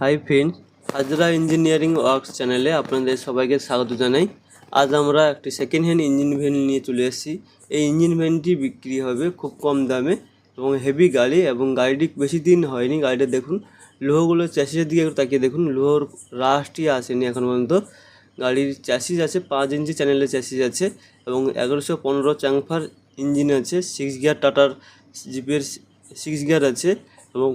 Hi friend Hazra engineering works চ্যানেলে আপনাদের সবাইকে স্বাগত জানাই। আজ আমরা একটি সেকেন্ড হ্যান্ড ইঞ্জিন ভ্যান নিয়ে চলে এসেছি। এই ইঞ্জিন ভ্যানটি বিক্রি হবে খুব কম দামে এবং হেভি গাড়ি এবং গাড়িটি বেশি দিন হয়নি। গাড়িটা দেখুন, লোহগুলো চ্যাসিসের দিকে একটু তাকিয়ে দেখুন। লোহর রাশটি আসেনি এখন পর্যন্ত। গাড়ির চ্যাসিস আছে, পাঁচ ইঞ্চি চ্যানেলের চ্যাসিস আছে এবং এগারোশো পনেরো চাংফার ইঞ্জিন আছে সিক্স গিয়ার টাটার জিপের সিক্স গিয়ার আছে এবং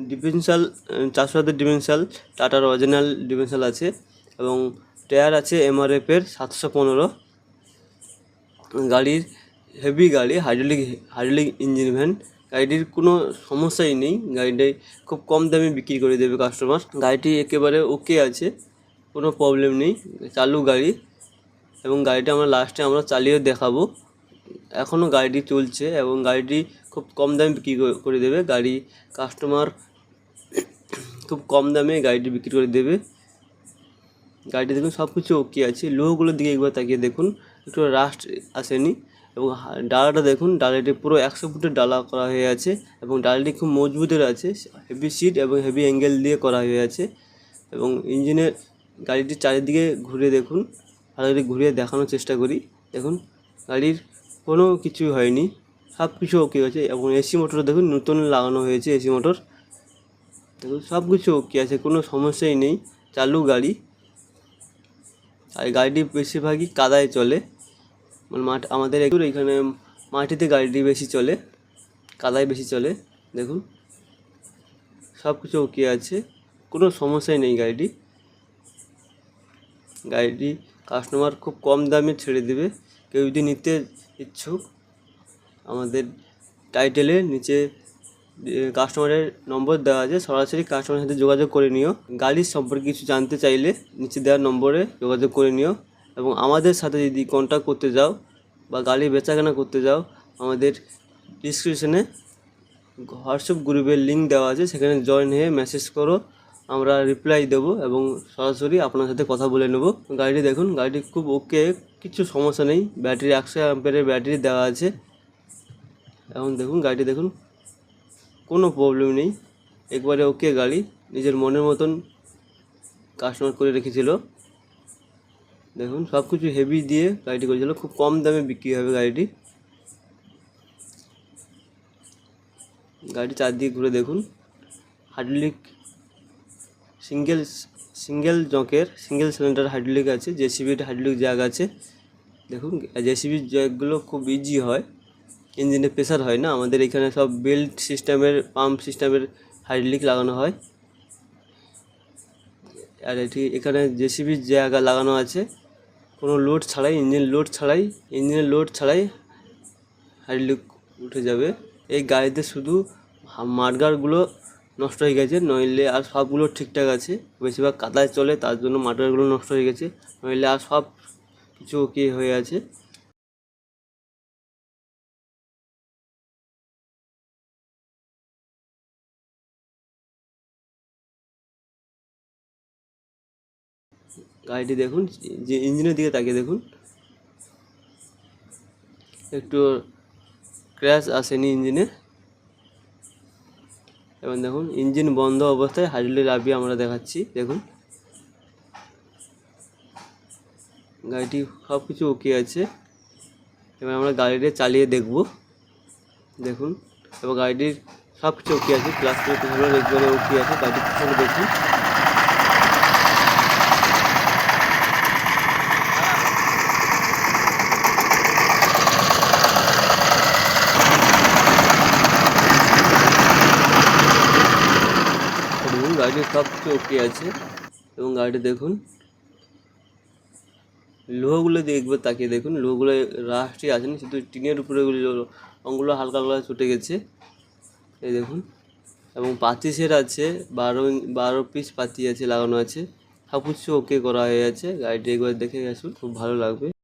ডিফেন্সাল চারশো হাতের ডিফেন্সাল টাটার অরিজিনাল ডিফেন্সাল আছে এবং টায়ার আছে এমআরএফের সাতশো পনেরো। গাড়ির হেভি গাড়ি হাইড্রোলিক হাইড্রোলিক ইঞ্জিন ভ্যান গাড়িটির কোনো সমস্যাই নেই। গাড়িটাই খুব কম দামে বিক্রি করে দেবে কাস্টমার গাড়িটি একেবারে ওকে আছে, কোনো প্রবলেম নেই। চালু গাড়ি এবং গাড়িটা আমরা লাস্টে আমরা চালিয়ে দেখাবো। এখনও গাড়িটি চলছে এবং গাড়িটি খুব কম দামে বিক্রি করে- করে দেবে। গাড়ি কাস্টমার খুব কম দামে গাড়িটি বিক্রি করে দেবে। গাড়িটি দেখুন সব কিছু ওকে আছে। লোহগুলোর দিকে একবার তাকিয়ে দেখুন। একটু রাস্ট আসেনি এবং ডালাটা দেখুন। ডালাটি পুরো একশো ফুটের ডালা করা হয়ে আছে এবং ডালাটি খুব মজবুতের আছে। হেভি সিট এবং হেভি অ্যাঙ্গেল দিয়ে করা হয়ে আছে এবং ইঞ্জিনের গাড়িটির চারিদিকে ঘুরে দেখুন। ভালো করে ঘুরিয়ে দেখানোর চেষ্টা করি। দেখুন, গাড়ির কোনো কিছু হয়নি। সব কিছু ওকে আছে এবং এসি মোটর দেখুন, নতুন লাগানো হয়েছে এসি মোটর দেখুন সব কিছু ওকে আছে, কোনো সমস্যাই নেই। চালু গাড়ি। আর গাড়িটি বেশিরভাগই কাদায় চলে। মানে মাঠ, আমাদের একটু এখানে মাটিতে গাড়িটি বেশি চলে। কাদায় বেশি চলে, দেখুন। সব কিছু ওকে আছে, কোনো সমস্যাই নেই গাড়িটি। গাড়িটি কাস্টমার খুব কম দামে ছেড়ে দেবে। কেউ যদি নিতে ইচ্ছুক, আমাদের টাইটেলে নিচে কাস্টমারের নম্বর দেওয়া আছে। সরাসরি কাস্টমারের সাথে যোগাযোগ করে নিও। গাড়ির সম্পর্কে কিছু জানতে চাইলে নিচে দেওয়ার নম্বরে যোগাযোগ করে নিও। এবং আমাদের সাথে যদি কন্ট্যাক্ট করতে যাও বা গাড়ি বেচাকেনা করতে যাও, আমাদের ডিসক্রিপশনে হোয়াটসঅ্যাপ গ্রুপের লিঙ্ক দেওয়া আছে। সেখানে জয়েন হয়ে মেসেজ করো। আমরা রিপ্লাই দেবো এবং সরাসরি আপনার সাথে কথা বলে নেব। গাড়িটি দেখুন, গাড়িটি খুব ওকে কিছু সমস্যা নেই। ব্যাটারি একশো অ্যাম্পের ব্যাটারি দেওয়া আছে। এখন দেখুন, গাড়িটি দেখুন। কোনো প্রবলেম নেই। একবারে ওকে গাড়ি, নিজের মনের মতন কাস্টমার করে রেখেছিল। দেখুন সব কিছু হেভি দিয়ে গাড়িটি করেছিল। খুব কম দামে বিক্রি হবে গাড়িটি। গাড়ি চারদিকে ঘুরে দেখুন। হাইড্রোলিক সিঙ্গেল সিঙ্গেল জঁকের সিঙ্গেল সিলিন্ডার হাইড্রোলিক আছে জেসিবির হাইড্রোলিক জ্যাক আছে। দেখুন জেসিবির জ্যাকগুলো খুব ইজি হয়। ইঞ্জিনে প্রেশার হয় না। আমাদের এখানে সব বেল্ট সিস্টেমের পাম্প সিস্টেমের হাইড্রোলিক লাগানো হয়। আর এটি, এখানে জেসিবির জায়গা লাগানো আছে। কোনো লোড ছাড়াই ইঞ্জিন লোড ছাড়াই ইঞ্জিনের লোড ছাড়াই হাইড্রোলিক উঠে যাবে। এই গাড়িতে শুধু মাডগার্ডগুলো নষ্ট হয়ে গেছে, নইলে আর সবগুলো ঠিকঠাক আছে। বেশিরভাগ কাদায় চলে, তার জন্য মাডগার্ডগুলো নষ্ট হয়ে গেছে। নইলে আর সব কিছু ওকে হয়ে আছে। গাড়িটি দেখুন, যে ইঞ্জিনের দিকে তাকিয়ে দেখুন। একটু ক্র্যাশ আসেনি ইঞ্জিনে। এবং দেখুন, ইঞ্জিন বন্ধ অবস্থায় হাইড্রোলিক লাভিয়ে আমরা দেখাচ্ছি, দেখুন। গাড়িটি সব কিছু ওকে আছে। এবার আমরা গাড়িটা চালিয়ে দেখব, দেখুন। এবং গাড়িটির সব কিছু ওকে আছে প্লাস্টিক ওকে আছে পিছনে দেখুন। দেখুন গাড়িটির সব কিছু ওকে আছে এবং গাড়িটি দেখুন। লোহগুলো একবার তাকিয়ে দেখুন। লোহগুলো রাস্টই আছে না, শুধু টিনের উপরে রঙগুলো হালকা হালকা ছুটে গেছে। এই দেখুন। এবং পাতি সেট আছে, বারো বারো পিস পাতি আছে লাগানো আছে। সব কিছু ওকে করা হয়ে আছে। গাড়িটি একবার দেখে আসুন, খুব ভালো লাগবে।